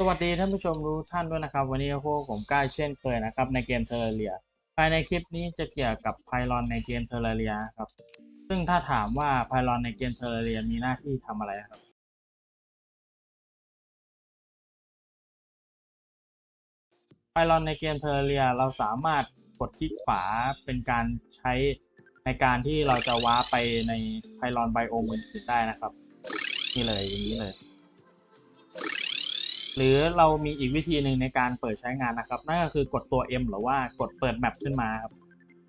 สวัสดีท่านผู้ชมทุกท่านด้วยนะครับ วันนี้พวกผมกล้าเช่นเคยนะครับในเกมเทอร์เรียภายในคลิปนี้จะเกี่ยวกับไพลอนในเกมเทอร์เรียครับ ซึ่งถ้าถามว่าไพลอนในเกมเทอร์เรียมีหน้าที่ทำอะไรครับ ไพลอนในเกมเทอร์เรียเราสามารถกดคลิกขวาเป็นการใช้ในการที่เราจะว้าไปในไพลอนไบโอมอื่นได้นะครับ นี่เลยอย่างนี้เลย หรือเรามีอีกวิธีหนึ่งในการเปิดใช้งานนะครับ นั่นก็คือกดตัว M หรือว่ากดเปิดแมปขึ้นมาครับ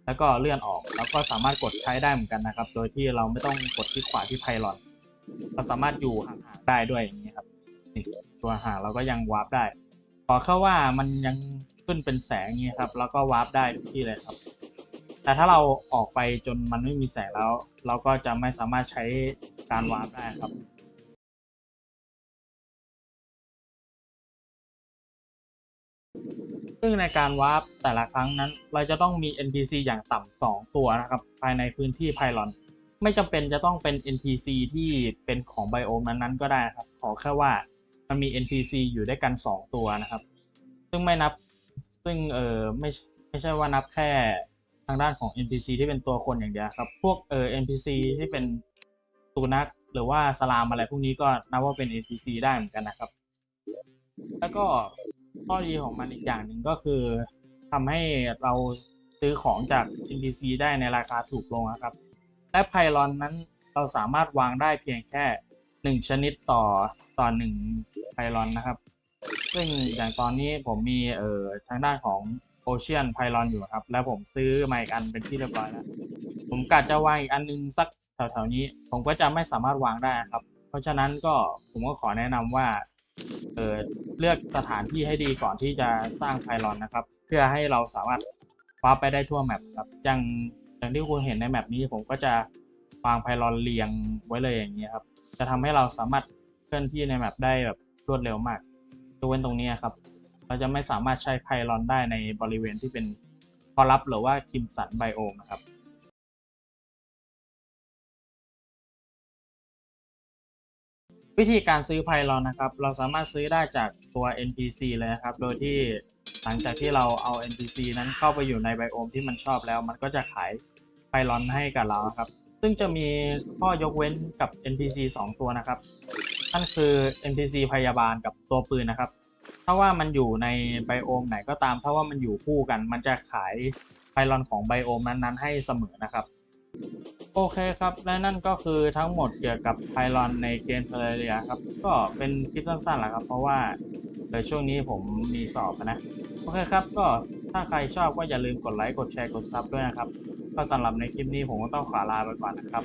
แล้วก็เลื่อนออกแล้วก็สามารถกดใช้ได้เหมือนกันนะครับ โดยที่เราไม่ต้องกดที่ขวาที่ไพลอนเราสามารถอยู่ห่างๆได้ด้วยอย่างนี้ครับตัวห่างเราก็ยังวาร์ปได้ ขอแค่ว่ามันยังขึ้นเป็นแสงอย่างนี้ครับ แล้วก็วาร์ปได้ทุกที่เลยครับ แต่ถ้าเราออกไปจนมันไม่มีแสงแล้ว เราก็จะไม่สามารถใช้การวาร์ปได้ครับ ซึ่งในการวาร์ปแต่ละครั้งนั้น เราจะต้องมี NPC อย่างต่ำสองตัวนะครับ ภายในพื้นที่ไพลอน ไม่จำเป็นจะต้องเป็น NPC ที่เป็นของไบโอมนั้นๆก็ได้นะครับ ขอแค่ว่ามันมี NPC อยู่ด้วยกัน 2 ตัวนะครับ ซึ่งไม่นับ ซึ่งเออไม่ไม่ใช่ว่านับแค่ทางด้านของ NPC ที่เป็นตัวคนอย่างเดียวครับ พวกเออ NPC ที่เป็นตูนักหรือว่าสลามอะไรพวกนี้ก็นับว่าเป็น NPC ได้เหมือนกันนะครับ แล้วก็ ข้อดีของมันอีกอย่างหนึ่งก็คือทำให้เราซื้อของจาก NPC ได้ในราคาถูกลงนะครับ และไพลอนนั้นเราสามารถวางได้เพียงแค่หนึ่งชนิดต่อต่อหนึ่งไพลอนนะครับ ซึ่งอย่างตอนนี้ผมมีเอ่อทางด้านของโอเชียนไพลอนอยู่ครับ แล้วผมซื้อมาอีกอันเป็นที่เรียบร้อยแล้ว ผมกะจะวางอีกอันนึงสักแถวๆนี้ ผมก็จะไม่สามารถวางได้ครับ เพราะฉะนั้นก็ผมก็ขอแนะนำว่าเออเลือกสถานที่ให้ดีก่อนที่จะสร้างไพลอนนะครับ เพื่อให้เราสามารถคว้าไปได้ทั่วแมปครับอย่างอย่างที่คุณเห็นในแมปนี้ผมก็จะวางไพลอนเรียงไว้เลยอย่างนี้ครับ จะทำให้เราสามารถเคลื่อนที่ในแมปได้แบบรวดเร็วมากยกเว้นตรงนี้ครับ เราจะไม่สามารถใช้ไพลอนได้ในบริเวณที่เป็นคอลับหรือว่าคิมสันไบโอมนะครับ วิธีการซื้อไพลอนนะครับ เราสามารถซื้อได้จากตัว NPC เลยนะครับ โดยที่หลังจากที่เราเอา NPC นั้นเข้าไปอยู่ในไบโอมที่มันชอบแล้ว มันก็จะขายไพลอนให้กับเราครับ ซึ่งจะมีข้อยกเว้นกับ NPC 2 ตัวนะครับ นั่นคือ NPC พยาบาลกับตัวปืนนะครับ ถ้าว่ามันอยู่ในไบโอมไหนก็ตาม ถ้าว่ามันอยู่คู่กัน มันจะขายไพลอนของไบโอมนั้นๆให้เสมอนะครับ โอเคครับ และนั่นก็คือทั้งหมดเกี่ยวกับไพลอนในเกมเทเลเรียครับ ก็เป็นคลิปสั้นๆแหละครับ เพราะว่าเดี๋ยวช่วงนี้ผมมีสอบนะ โอเคครับ ก็ถ้าใครชอบก็อย่าลืมกดไลค์ กดแชร์ กดซับด้วยนะครับ ก็สำหรับในคลิปนี้ผมก็ต้องขอลาไปก่อนนะครับ